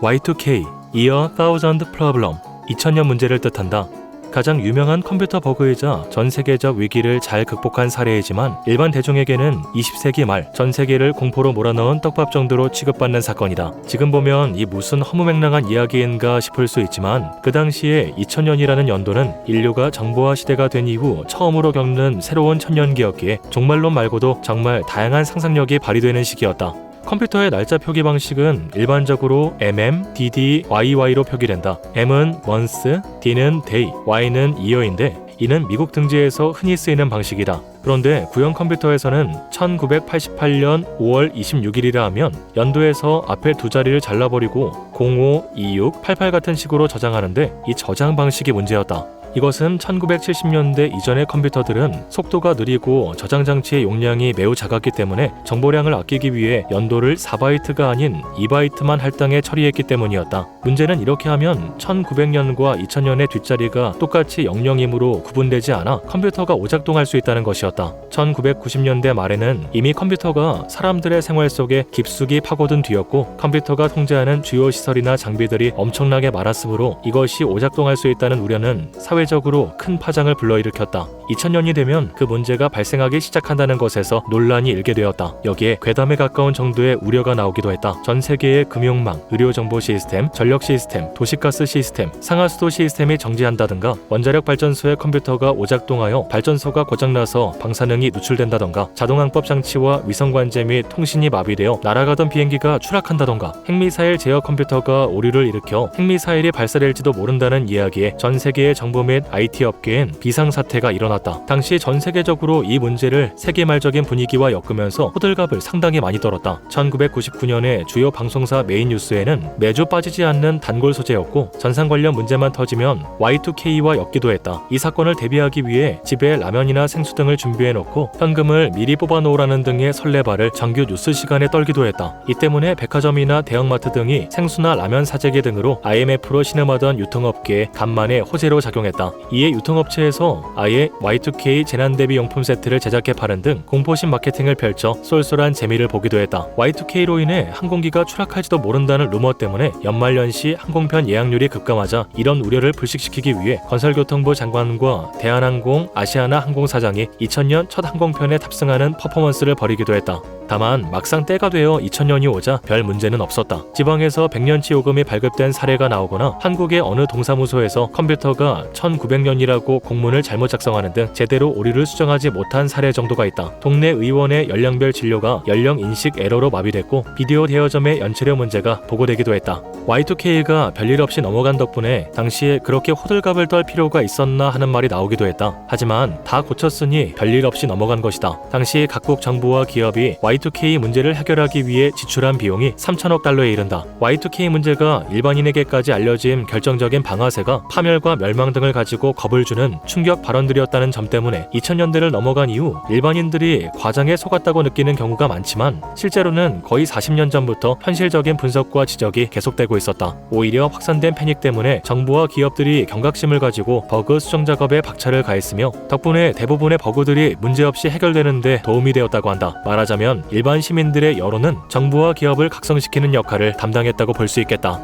Y2K, Year Thousand Problem, 2000년 문제를 뜻한다. 가장 유명한 컴퓨터 버그이자 전 세계적 위기를 잘 극복한 사례이지만 일반 대중에게는 20세기 말 전 세계를 공포로 몰아넣은 떡밥 정도로 취급받는 사건이다. 지금 보면 이 무슨 허무맹랑한 이야기인가 싶을 수 있지만 그 당시에 2000년이라는 연도는 인류가 정보화 시대가 된 이후 처음으로 겪는 새로운 천년기였기에 종말론 말고도 정말 다양한 상상력이 발휘되는 시기였다. 컴퓨터의 날짜 표기 방식은 일반적으로 MM, DD, YY로 표기된다. M은 month, D는 day, Y는 year인데 이는 미국 등지에서 흔히 쓰이는 방식이다. 그런데 구형 컴퓨터에서는 1988년 5월 26일이라 하면 연도에서 앞에 두 자리를 잘라버리고 05, 26, 88 같은 식으로 저장하는데 이 저장 방식이 문제였다. 이것은 1970년대 이전의 컴퓨터들은 속도가 느리고 저장 장치의 용량이 매우 작았기 때문에 정보량을 아끼기 위해 연도를 4바이트가 아닌 2바이트만 할당해 처리했기 때문이었다. 문제는 이렇게 하면 1900년과 2000년의 뒷자리가 똑같이 00이므로 구분되지 않아 컴퓨터가 오작동할 수 있다는 것이었다. 1990년대 말에는 이미 컴퓨터가 사람들의 생활 속에 깊숙이 파고든 뒤였고 컴퓨터가 통제하는 주요 시설이나 장비들이 엄청나게 많았으므로 이것이 오작동할 수 있다는 우려는 사회 적으로 큰 파장을 불러일으켰다. 2000년이 되면 그 문제가 발생하기 시작한다는 것에서 논란이 일게 되었다. 여기에 괴담에 가까운 정도의 우려가 나오기도 했다. 전 세계의 금융망, 의료정보 시스템, 전력 시스템, 도시가스 시스템, 상하수도 시스템이 정지한다든가 원자력 발전소의 컴퓨터가 오작동하여 발전소가 고장나서 방사능이 누출된다던가 자동항법 장치와 위성관제 및 통신이 마비되어 날아가던 비행기가 추락한다던가 핵미사일 제어 컴퓨터가 오류를 일으켜 핵미사일이 발사될지도 모른다는 이야기에 전 세계의 정보 및 IT 업계엔 비상사태가 일어났다. 당시 전 세계적으로 이 문제를 세계말적인 분위기와 엮으면서 호들갑을 상당히 많이 떨었다. 1999년에 주요 방송사 메인 뉴스에는 매주 빠지지 않는 단골 소재였고 전상 관련 문제만 터지면 Y2K와 엮기도 했다. 이 사건을 대비하기 위해 집에 라면이나 생수 등을 준비해 놓고 현금을 미리 뽑아 놓으라는 등의 설레발을 정규 뉴스 시간에 떨기도 했다. 이 때문에 백화점이나 대형마트 등이 생수나 라면 사재기 등으로 IMF로 신음하던 유통업계에 간만에 호재로 작용했다. 이에 유통업체에서 아예 Y2K 재난 대비 용품 세트를 제작해 파는 등 공포심 마케팅을 펼쳐 쏠쏠한 재미를 보기도 했다. Y2K로 인해 항공기가 추락할지도 모른다는 루머 때문에 연말연시 항공편 예약률이 급감하자 이런 우려를 불식시키기 위해 건설교통부 장관과 대한항공, 아시아나 항공 사장이 2000년 첫 항공편에 탑승하는 퍼포먼스를 벌이기도 했다. 다만 막상 때가 되어 2000년이 오자 별 문제는 없었다. 지방에서 100년치 요금이 발급된 사례가 나오거나 한국의 어느 동사무소에서 컴퓨터가 1900년이라고 공문을 잘못 작성하는 등 제대로 오류를 수정하지 못한 사례 정도가 있다. 동네 의원의 연령별 진료가 연령 인식 에러로 마비됐고 비디오 대여점의 연체료 문제가 보고되기도 했다. Y2K가 별일 없이 넘어간 덕분에 당시에 그렇게 호들갑을 떨 필요가 있었나 하는 말이 나오기도 했다. 하지만 다 고쳤으니 별일 없이 넘어간 것이다. 당시 각국 정부와 기업이 Y2K 문제를 해결하기 위해 지출한 비용이 3천억 달러에 이른다. Y2K 문제가 일반인에게까지 알려진 결정적인 방아쇠가 파멸과 멸망 등을 가지고 겁을 주는 충격 발언들이었다는 점 때문에 2000년대를 넘어간 이후 일반인들이 과장에 속았다고 느끼는 경우가 많지만 실제로는 거의 40년 전부터 현실적인 분석과 지적이 계속되고 있었다. 오히려 확산된 패닉 때문에 정부와 기업들이 경각심을 가지고 버그 수정 작업에 박차를 가했으며 덕분에 대부분의 버그들이 문제없이 해결되는데 도움이 되었다고 한다. 말하자면 일반 시민들의 여론은 정부와 기업을 각성시키는 역할을 담당했다고 볼 수 있겠다.